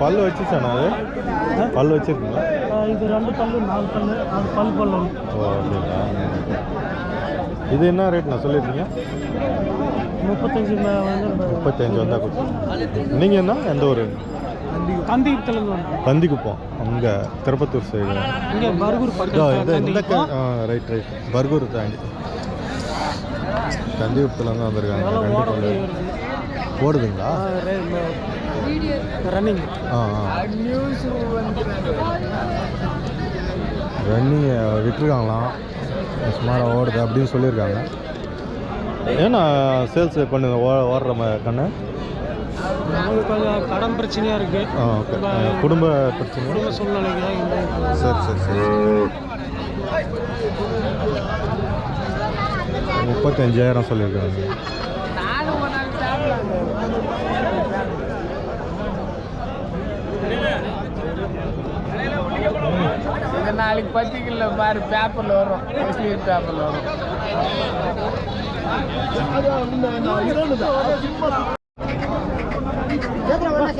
பல்லு வச்சுச்சாண்ணா அது? பல்லு வச்சிருக்குங்களா? இது ரெண்டு பல்லு நாலு பல்லு அது பல் பல்லு. ஓ அப்படிங்களா? இது என்ன ரேட் நான் சொல்லியிருக்கீங்க? முப்பத்தஞ்சு முப்பத்தஞ்சு வந்தால் கொடுத்து நீங்கள் என்ன? எந்த ஊர்? தந்திக்குப்போம் அங்கே திருப்பத்தூர் சைடு இங்கே இந்த ரைட் ரைட் பர்கூர் தாண்டி. தந்திகுப்பத்துலேருந்து வந்திருக்காங்க. ரெண்டு பல்லு ஓடுதுங்களா? ரன்னிங் ஆ ரன்னிங் விட்டுருக்காங்களாம். சுமாராக ஓடுது அப்படின்னு சொல்லியிருக்காங்க. ஏன்னா சேல்ஸ் பண்ணு ஓ ஓடுற மாதிரி கண்ணு? நமக்கு கொஞ்சம் கடன் பிரச்சனையாக இருக்கு ஆ ஓகே குடும்ப பிரச்சனை குடும்ப சூழ்நிலைக்கு தான் இந்த சரி சரி சரி முப்பத்தஞ்சாயிரம் சொல்லியிருக்காங்க நாளைக்கு பத்திரிக்கையில் பாரு பேப்பரில் வரும் முஸ்லீம் பேப்பரில் வரும்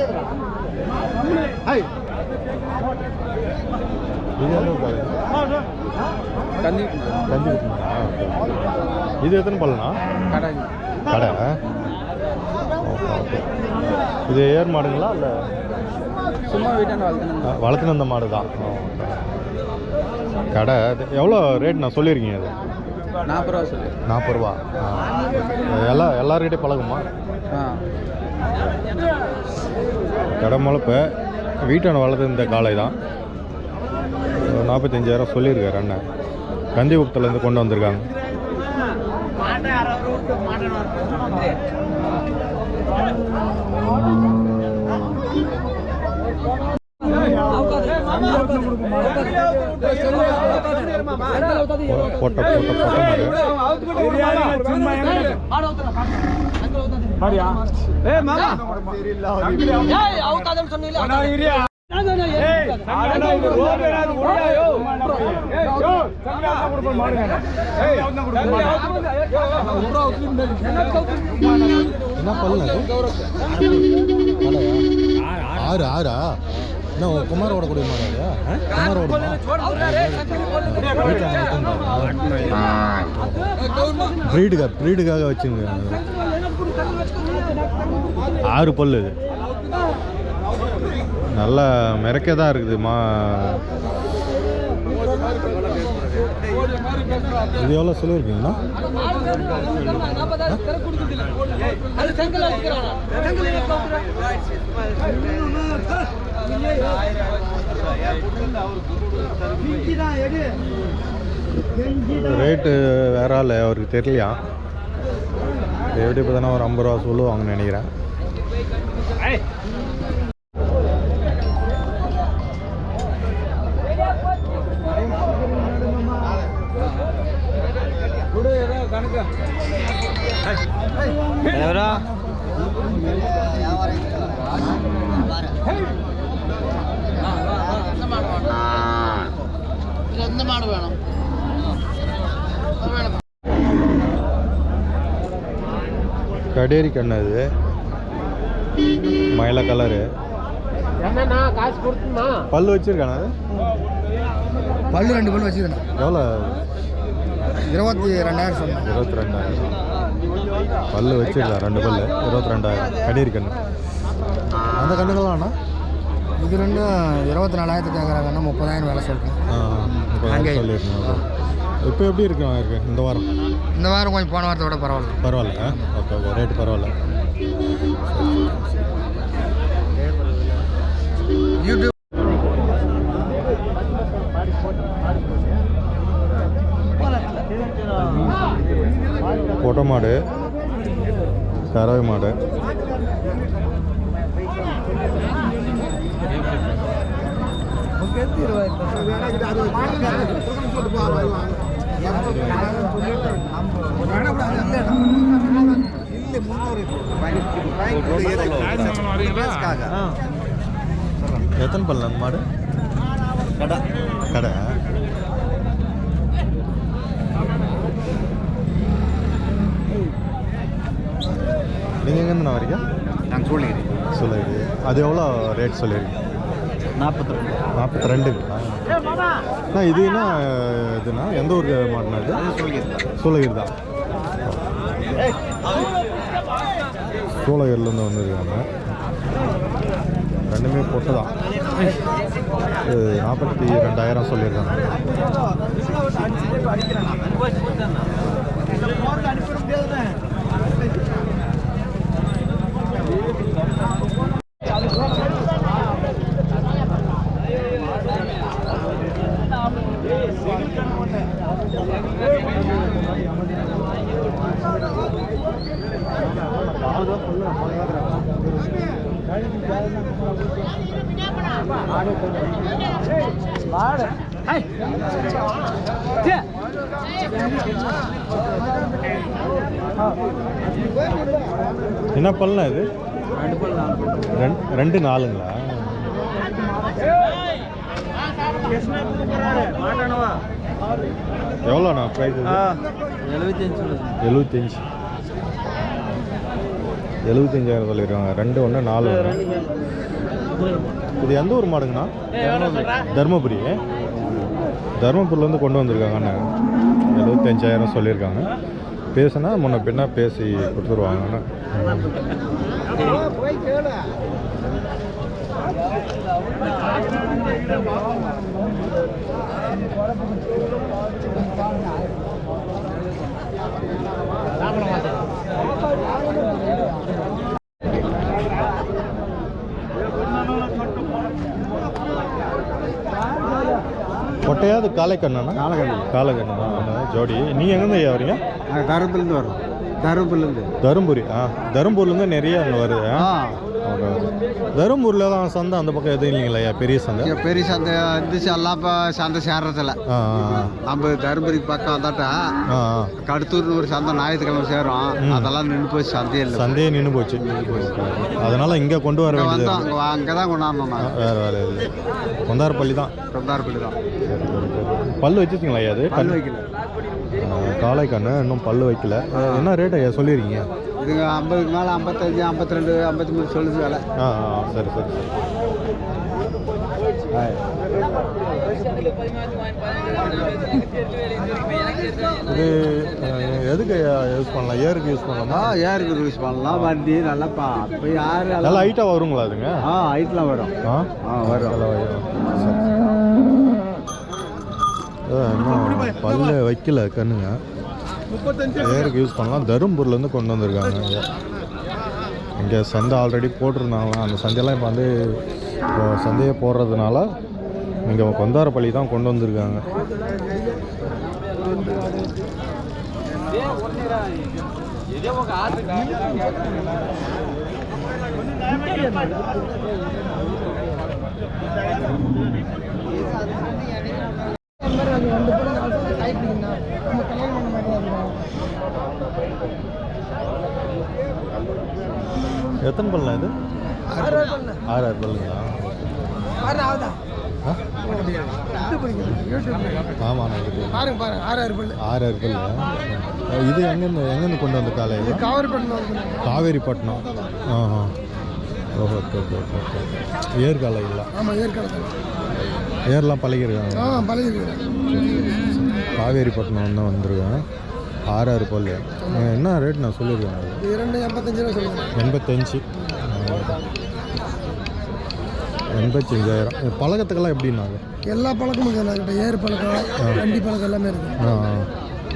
இது கஞ்சி எத்தனை பல்லுண்ணா? கடை கடை ஓகே ஓகே. இது ஏர் மாடுங்களா இல்லை? சும்மா வீட்டாண்ட வந்த மாடு தான். கடை எவ்வளோ ரேட் நான் சொல்லியிருக்கீங்க அது நாற்பது ரூபா சொல்லு நாற்பது ரூபா. எல்லா எல்லார்கிட்டையும் பழகுமா? ஆ. கடை முளைப்பு வீட்டான வளர்த்து இந்த காளை தான். ஒரு நாற்பத்தஞ்சாயிரம் சொல்லியிருக்காரு அண்ணன். கந்திகுப்பத்துலேருந்து கொண்டு வந்திருக்காங்க. பொட்டை பொட்டை பொட்டை மாடு என்ன பல்லு அது? கடையா? ஆறு ஆறா? என்ன உன் குமார் ஓடக்கூடிய மாடு அது குமார் ஓடுமா ப்ரீடுக்காக ப்ரீடுக்காக வச்சுங்க. ஆறு பல்லு. இது நல்லா மிரக்க தான் இருக்குது மா. இது எவ்வளோ சொல்லியிருக்கீங்கண்ணா ரேட்டு வேற ஆள் அவருக்கு தெரியலையா? எப்படி பார்த்தோன்னா ஒரு ஐம்பது ரூபா சொல்லுவாங்கன்னு நினைக்கிறேன். எந்த மாடு வேணும். கடேரி கண்ணு அது. மயில கலரு என்னண்ணா காசு கொடுத்துமா? பல்லு வச்சிருக்கானே அது? பல்லு ரெண்டு பல்லு வச்சுக்கிறேன் எவ்வளோ இருபத்தி ரெண்டாயிரம் சொன்னேன் இருபத்தி ரெண்டாயிரம். பல்லு வச்சிருக்கா ரெண்டு பல்லு. இருபத்தி ரெண்டாயிரம். கடேரி கண்ணு. அந்த கண்ணுகள்லாம்ண்ணா இது ரெண்டும் இருபத்தி நாலாயிரத்துக்கு கேட்குறாங்கன்னா முப்பதாயிரம் வேலை சொல்கிறேன் அங்கே. சொல்லியிருக்கேன் இப்போ எப்படி இருக்கு இருக்கு? இந்த வாரம்? இந்த வாரம் கொஞ்சம் போன வாரத்தை விட பரவாயில்ல. பரவாயில்ல ஓகே ஓகே ரேட் பரவாயில்ல. யூடியூப். பொட்டை மாடு கறவை மாடு. எத்தனை பல்லு அந்த மாடு? கடை. கடை. நீங்கள் எங்கேருந்து வரீங்க நாங்கள் சூழ்நிலை சொல்லுங்க அது எவ்வளோ ரேட் சொல்லியிருக்கீங்க? நாற்பத்தி நாற்பத்தி ரெண்டுங்களா அண்ணா இது என்ன இதுண்ணா எந்த ஊர் மாட்டினா இது? சூளகிரி தான் சூளகிரிலேருந்து வந்திருக்காங்க. ரெண்டுமே பொட்டு தான். நாற்பத்தி ரெண்டாயிரம் சொல்லியிருக்காங்க. என்ன பல்லா இது? ரெண்டு ரெண்டு நாலுங்களா எவ்வளோண்ணா ப்ரைஸ் எழுபத்தஞ்சு எழுபத்தஞ்சி எழுபத்தஞ்சாயிரம் சொல்லியிருக்காங்க ரெண்டு ஒன்று நாலு ஒன்று இது எந்த ஊர் மாடுங்கண்ணா? தருமபுரி. தருமபுரிலேருந்து கொண்டு வந்திருக்காங்க அண்ணன் எழுபத்தஞ்சாயிரம் சொல்லியிருக்காங்க. பேசுனா முன்ன பின்ன பேசி கொடுத்துருவாங்கண்ணா. கொட்டையாவது காலைக்கண்ணா காலகண்ணு காலைக்கண்ணா ஜோடி. நீங்கள் எங்கேருந்து வரீங்க? நாங்கள் தருமபுரிலேருந்து வரோம். தருமபுரிலேருந்து தருமபுரி. ஆ தருமபுரிலேருந்து நிறைய அங்கே வருது. ஆ. தருமபுரியில் தான் சந்தை அந்த பக்கம் எதுவும் இல்லைங்களா? ஐயா பெரிய சந்தை? பெரிய சந்தை இருந்துச்சு எல்லாம் இப்போ சந்தை சேர்றதில்ல. நம்ம தருமபுரிக்கு பக்கம் வந்தாட்டா கடத்தூர்னு ஒரு சந்தை ஞாயிற்றுக்கிழமை சேரும். அதெல்லாம் நின்று போய் சந்தையே இல்லை. சந்தையே நின்று போச்சு. அதனால் இங்கே கொண்டு வர வேண்டியது அங்கே அங்கே தான் கொண்டாடணும் வேறு வேறு இல்லை கொந்தாரப்பள்ளி தான். கொண்டாரப்பள்ளி தான். பல்லு வச்சுருக்கீங்களா ஐயா அது? பல் வைக்கல. காளை கண்ணு இன்னும் பல்லு வைக்கல. என்ன ரேட் ஐயா சொல்லியிருக்கீங்க? இதுங்க ஐம்பதுக்கு மேலே ஐம்பத்தஞ்சு ஐம்பத்தி ரெண்டு ஐம்பத்தி மூணு சொல்லுது வேலை. ஆ ஆ சரி சரி சரி. இது எதுக்கு யூஸ் பண்ணலாம் ஏருக்கு யூஸ் பண்ணலாமா? ஏருக்கு யூஸ் பண்ணலாம் வண்டி நல்லா பா இப்போ யார் நல்லா ஹைட்டாக வருங்களா அதுங்க ஆ ஹைட்லாம் வரும். ஆ? ஆ வரும். இன்னும் பல்லு வைக்கல கண்ணுங்க. ஏருக்கு யூஸ் பண்ணலாம். தருமபுரிலேருந்து கொண்டு வந்திருக்காங்க. இங்கே சந்தை ஆல்ரெடி போட்டிருந்தாங்களாம் அந்த சந்தையெல்லாம் இப்போ வந்து இப்போ சந்தையை போடுறதுனால இங்கே கொந்தாரப்பள்ளி தான் கொண்டு வந்திருக்காங்க. எத்தனை பல்லா இது? ஆறாறு பல்லுங்களா? ஆ? ஆமாம் இது பாருங்க பாருங்க பல்லு. இது எங்கேருந்து எங்கேருந்து கொண்டு வந்த காலையில் காவிரிப்பட்டினம் காவேரிப்பட்டினம். ஆஹா. ஓஹோ ஓகே ஓகே ஓகே ஓகே. ஏற்காலை இல்லை. ஆமாம் ஏற்காடு ஏர்லாம் பழகிருக்காங்க. ஆ பழகிருக்கிறேன் காவேரிப்பட்டினம் தான் வந்திருக்கேன். ஆறாறு பல்லு அஹ் என்ன ரேட் நான் சொல்லியிருக்கேன்? இது ரெண்டு எண்பத்தஞ்சு ரூபா சொல்லுங்கள் எண்பத்தஞ்சு. எண்பத்தஞ்சாயிரம். பழக்கத்துக்கெல்லாம் எப்படின்னாங்க எல்லா பழக்கமும் இருக்குது ஏறு பழக்கம் வண்டி பழக்கம் எல்லாமே இருக்குது ஆ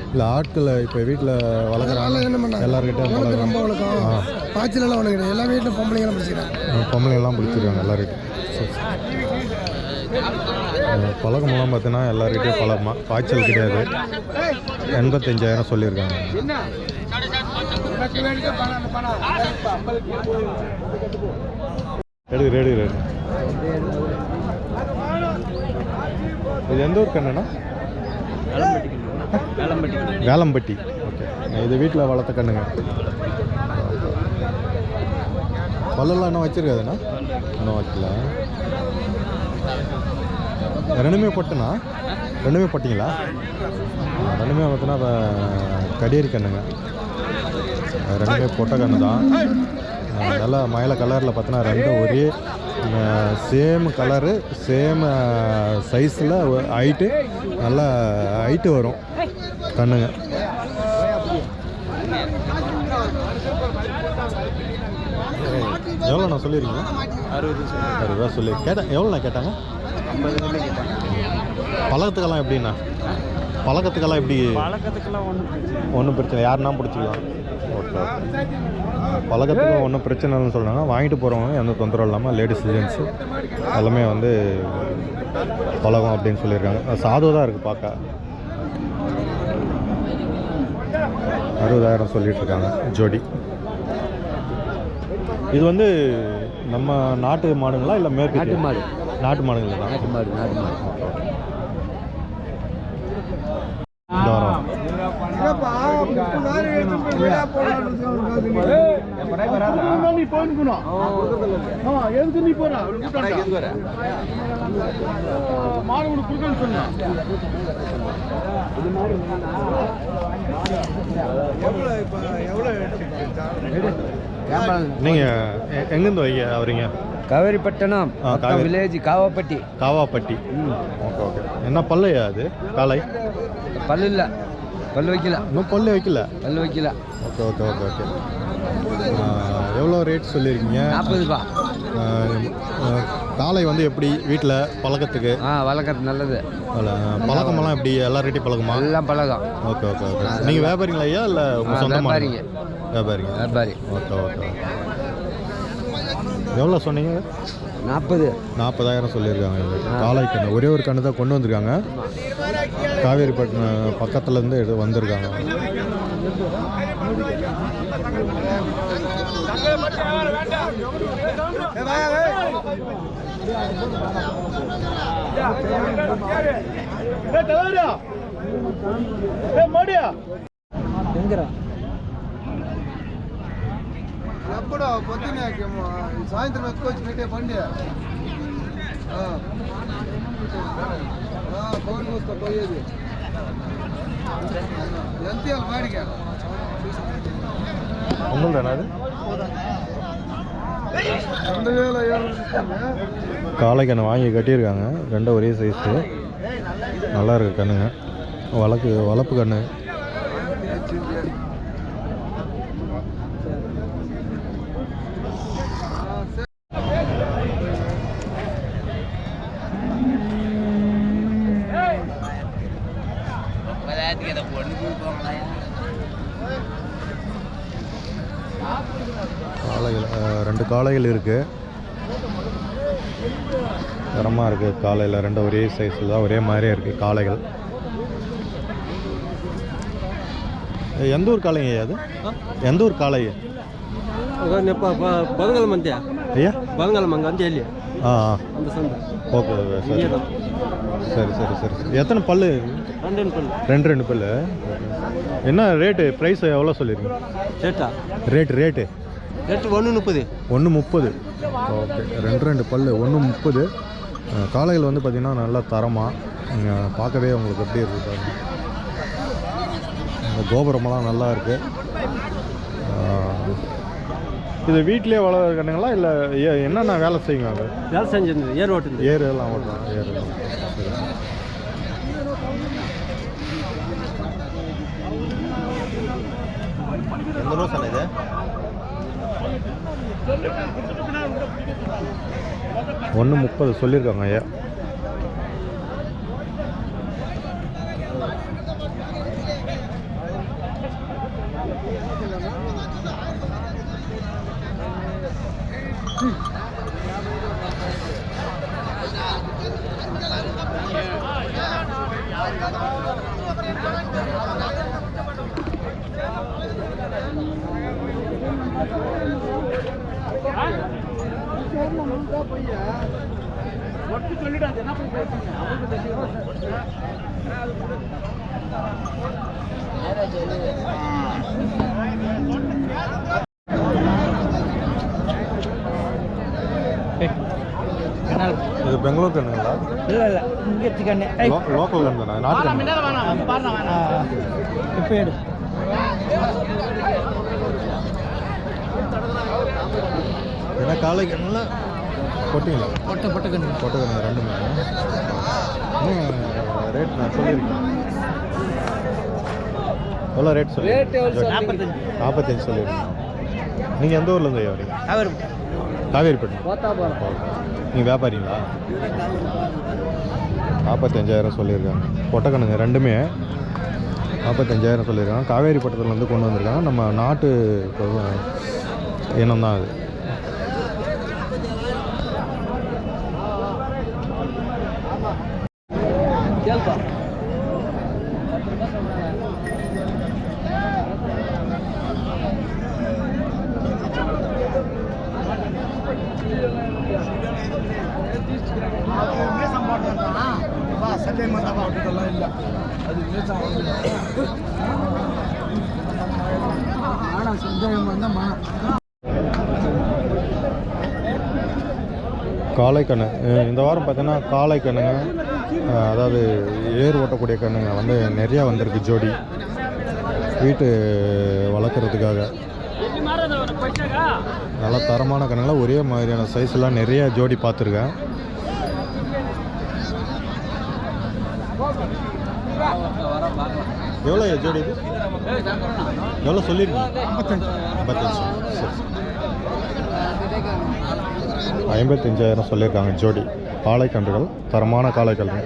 இல்லை ஆட்கள் இப்போ வீட்டில் வளர்க்குறாங்க. என்ன பண்ணாங்க? எல்லாருக்கிட்ட ரொம்ப வளர்க்கும் பாய்ச்சல் எல்லாம் ஒன்று கிடையாது. எல்லா வீட்டிலும் பொம்பளைங்களாம் பிடிச்சிக்கிறாங்க. பொம்பளைங்கெல்லாம் பிடிச்சிருக்காங்க. எல்லாருக்கிட்டையும் சரி, சரி. அஹ் பழக்கமெல்லாம் பார்த்தீங்கன்னா எல்லாருக்கிட்டே பழகமா காய்ச்சல் கிடையாது. எண்பத்தஞ்சாயிரம் சொல்லியிருக்காங்க. Ready ready ready. இது எந்த ஊர் கண்ணுண்ணா வேலம்பட்டி. ஓகே. இது வீட்டில் வளர்த்த கண்ணுங்க. பல்லெல்லாம் இன்னும் வச்சிருக்காதுண்ணா? இன்னும் வைக்கல. ரெண்டுமே பொட்டுனா ரெண்டுமே பொட்டிங்களா? ரெண்டுமே பார்த்தோன்னா இப்போ கடியரி கண்ணுங்க. அது ரெண்டுமே பொட்டை கண்ணு தான். நல்லா மயில கலரில் பார்த்தோன்னா ரெண்டும் ஒரே சேம் கலரு சேம் சைஸில் ஹைட்டு நல்லா ஹைட்டு வரும் கண்ணுங்க. எவ்வளோ நான் சொல்லியிருக்கீங்க? அறுபது அறுபது ரூபா சொல்லி கேட்டேன். எவ்வளோ நான் கேட்டாங்க? பழக்கத்துக்கெல்லாம் எப்படிண்ணா? பழக்கத்துக்கெல்லாம் எப்படி? பழக்கத்துக்கெல்லாம் ஒன்றும் ஒன்றும் பிரச்சனை. யாருன்னா பிடிச்சிக்கலாம். ஓகே பழக்கத்துக்கு ஒன்றும் பிரச்சனை இல்லைன்னு சொல்கிறாங்க வாங்கிட்டு போகிறவங்க எந்த தொந்தரவும் இல்லாமல் லேடிஸ் ஜென்ஸு எல்லாமே வந்து பழகம் அப்படின்னு சொல்லியிருக்காங்க. சாது தான் இருக்குது பார்க்க அறுபதாயிரம் சொல்லிட்டு இருக்காங்க ஜோடி. இது வந்து நம்ம நாட்டு மாடுங்களா இல்லை மேற்கு மாடு. நாட்டு மாடுங்களா? நாட்டு மாடு நாட்டு மாடு. இந்த வாரம். நீங்கள் எங்கேருந்து வைங்க வரீங்க? கவரிப்பட்டணம் ஆ, Kaveri. Village Kavapatti. Kavapatti. Okay okay. என்ன பல்லையா அது? காலை? பல்லு இல்லை. பல்லு வைக்கல. இன்னும் பல்லு வைக்கல? பல்லு வைக்கல. Okay okay okay okay. எவ்வளோ ரேட் சொல்லியிருக்கீங்க? நாற்பதுப்பா ஆ, ஆ, காலை வந்து எப்படி வீட்டில் பழக்கத்துக்கு? ஆ வளர்க்கறது நல்லது. பழக்கமெல்லாம் எப்படி? எல்லா ரேட்டையும் பழக்கமா எல்லாம் பழகம் ஓகே ஓகே ஓகே. நீங்கள் வியாபாரிங்களா ஐயா இல்லை உங்கள் சொந்தமாக வியாபாரிங்க. வியாபாரி. Okay okay. ஓகே எவ்வளோ சொன்னீங்க? நாற்பது. நாற்பதாயிரம் சொல்லியிருக்காங்க. காளை கண்ணு ஒரே ஒரு கண்ணு தான் கொண்டு வந்திருக்காங்க. காவேரிப்பட்டினம் பக்கத்துலேருந்து இது வந்திருக்காங்க. எங்கடா? ఎప్పుడో పొద్దున్నే సాయంత్రం ఎక్కువ వచ్చి పెట్టే బండి పవన్ మూస్తా పోయేది ఎంత ఇవ్వాలి బాడిగా உங்களுக்கு தானே அது రెండు వేల ఏడు காளை கண்ணு வாங்கி கட்டியிருக்காங்க ரெண்டும் ஒரே சைஸு நல்லா இருக்கு கண்ணுங்க வளர்க்கு வளர்ப்பு கண்ணு ரெண்டு காளைகள் இருக்குது தரமாக இருக்குது காலையில் ரெண்டும் ஒரே சைஸில் தான் ஒரே மாதிரியே இருக்குது காளைகள். எந்த ஊர் காளைங்க அது? எந்த ஊர் காளை பதங்கல் மந்தியா ஐயா? பதங்கல் மங்க அந்த இல்லையா ஆ சந்தை. ஓகே ஓகே சரி. சரி சரி சரி சரி. எத்தனை பல்லு? ரெண்டு பல்லு. ரெண்டு ரெண்டு பல்லு. என்ன ரேட்டு ப்ரைஸ் எவ்வளோ சொல்லியிருக்கீங்க ரேட்டா? ரேட்டு ரேட்டு ரேட்டு ஒன்று முப்பது. ஒன்று முப்பது. ஓகே ரெண்டு ரெண்டு பல்லு. ஒன்று முப்பது. காளைகள் வந்து பார்த்திங்கன்னா நல்லா தரமாக பார்க்கவே உங்களுக்கு எப்படி இருக்குது பாருங்க. இந்த கோபுரமெல்லாம் நல்லா இருக்குது இது வீட்டிலே வளர்க்குற கண்ணுங்களா? இல்லை என்னென்ன வேலை செய்யுங்க அது? வேலை செஞ்சிருந்தது ஏர் ஓட்டுது ஏறு எல்லாம் ஓட்டலாம் ஏறு எல்லாம். எந்த ரோஸ் இது? ஒன்று முப்பது சொல்லியிருக்காங்க ஐயா. இது பெங்களூர் கண்ணுங்களா இல்லை? இல்லை இங்கே லோ- லோக்கல் கண்ணு தானே? நாட்டு கண்ணு. இப்போ எடு. ஏன்னா காலை கண்ணில் கொட்டிங்களா பொட்டை பொட்டை கண்ணு கொட்டை கண்ணு ரெண்டுமே ரேட் நான் சொல்லியிருக்கேன். எவ்வளோ ரேட் சொல்லி? நாற்பத்தஞ்சு. நாற்பத்தஞ்சு சொல்லியிருக்கேன். நீங்கள் எந்த ஊர்லேருந்து வரீங்க போகிறோம் நீங்கள் வியாபாரிங்களா? நாற்பத்தஞ்சாயிரம் சொல்லியிருக்காங்க. பொட்டக்கணுங்க ரெண்டுமே. நாற்பத்தஞ்சாயிரம் சொல்லியிருக்காங்க. காவேரி பட்டத்துலேருந்து கொண்டு வந்திருக்காங்க. நம்ம நாட்டு இனம் தான் அது. காளைக்கண்ணு. இந்த வாரம் பார்த்தீங்கன்னா காளைக்கண்ணுங்க அதாவது ஏர் ஓட்டக்கூடிய கண்ணுங்க வந்து நிறையா வந்திருக்கு ஜோடி. வீட்டு வளர்க்குறதுக்காக. நல்ல தரமான கண்ணுங்களா ஒரே மாதிரியான சைஸ்லாம் நிறையா ஜோடி பார்த்துருக்கேன். எவ்வளோ ஜோடி இது? எவ்வளோ சொல்லியிருக்கீங்க? ஐம்பத்தஞ்சு. சரி சரி. ஐம்பத்தஞ்சாயிரம் சொல்லியிருக்காங்க. ஜோடி. காளைக்கன்றுகள் தரமான காளைக்கன்று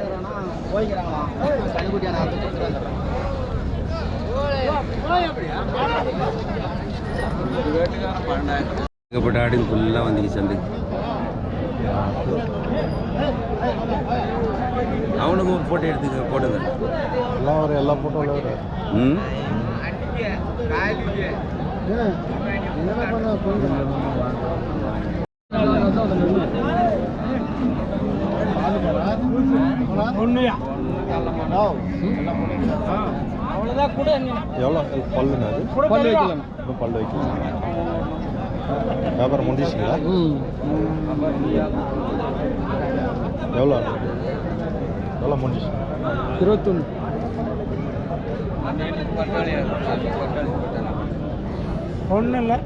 ஏகப்பட்ட ஆடுங்க ஃபுல்லாக வந்துச்சு சந்தைக்கு அவனுக்கு ஒரு ஃபோட்டோ எடுத்துக்க போட்டுங்க எல்லாம் ஒரு எல்லா ஃபோட்டோவில் ஒரு ம்? எவ்வளோ பல்லுங்க அது? பல்லு வைக்கலாம் இன்னும் பல்லு வைக்கலாம் வியாபாரம் முடிஞ்சிச்சிங்களா? எவ்வளோ எவ்வளோ முடிஞ்சிச்சு? இருபத்தொன்று ஒன்றும் இல்லை.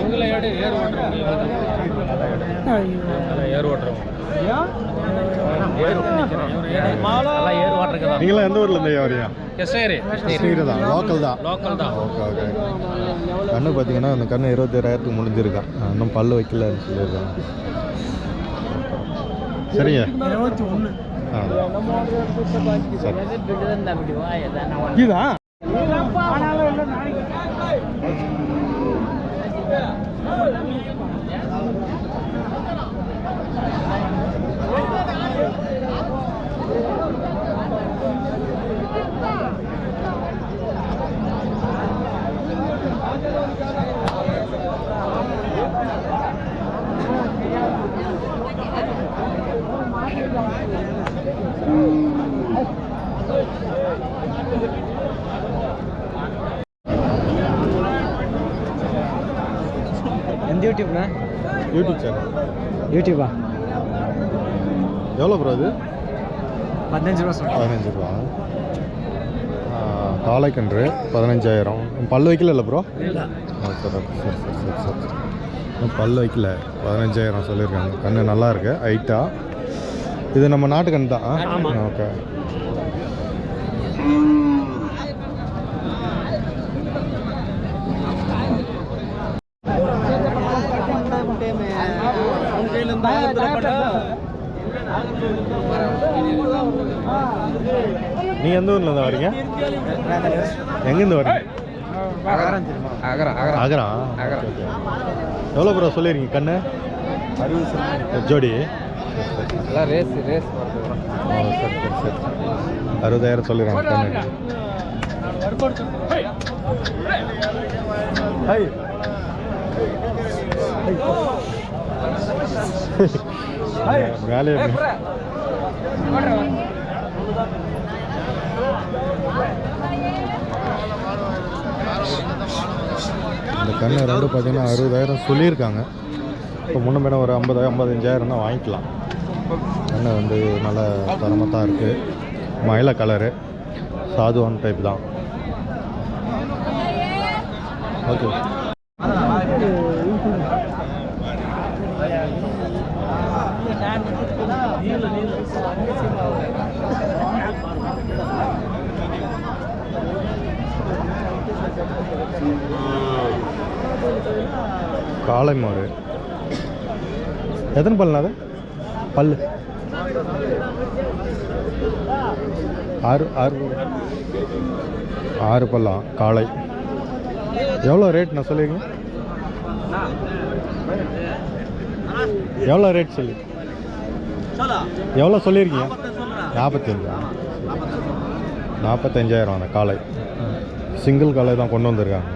உங்களை எடு ஏர் ஏர் ஓட்டுறோம் ஏர் ஓட்டுறதுக்கு நீங்களாம் எந்த ஊரில் இருந்து வரியா கிருஷ்ணகிரி கிருஷ்ணகிரி தான் லோக்கல் தான். லோக்கல் தான். Okay okay. கண்ணு பார்த்தீங்கன்னா அந்த கண்ணு இருபத்தேழாயிரத்துக்கு முடிஞ்சிருக்கான் இன்னும் பல்லு வைக்கலன்னு சொல்லியிருக்காங்க. சரிங்க. இருபத்தி ஒன்று இதா? எந்த யூடியூப்ண்ணா யூடியூப் சேனல் யூடியூபா எவ்வளோ ப்ரோ அது பதினஞ்சு ரூபா சொல்லுங்கள் பதினஞ்சு ரூபா. காளைக்கன்று பதினஞ்சாயிரம். பல்லு வைக்கல ப்ரோ ஆ சரி ஓகே சரி சரி சரி சரி. இன்னும் பல்லு வைக்கல. பதினஞ்சாயிரம் சொல்லியிருக்காங்க. கண்ணு நல்லா இருக்கு. ஹைட்டாக இது நம்ம நாட்டு கன்று தான். ஓகே நீங்கள் எந்த ஊர்ல இருந்து வரீங்க? எங்கேருந்து வரீங்க? அகரா ஆகரா எவ்வளோ ப்ரோ சொல்லியிருக்கீங்க கண்ணு? ஜோடி? ரேஸ் ரேஸ் சரி சரி சரி. அறுபதாயிரம் சொல்லிடுறாங்க கண்ணு. வேலையை இந்த கண்ணு ரெண்டு பார்த்தீங்கன்னா அறுபதாயிரம் சொல்லியிருக்காங்க. இப்போ முன்ன மேடம் ஒரு ஐம்பதாயிரம் ஐம்பத்தஞ்சாயிரம் தான் வாங்கிக்கலாம். எண்ணெய் வந்து நல்ல தரமாக தான் இருக்குது மயில கலரு சாதுவான் டைப் தான். ஓகே காளை மாடு எத்தனை பல்லுண்ணா அது? பல் ஆறு ஆறு. ஆறு பல்லாம் காளை. எவ்வளோ ரேட் நான் சொல்லியிருக்கேன் எவ்வளோ ரேட் சொல்லி? எவ்வளோ சொல்லியிருக்கீங்க? நாற்பத்தஞ்சா? நாற்பத்தஞ்சாயிரம் அந்த காளை. சிங்கிள் காலை தான் கொண்டு வந்திருக்காங்க.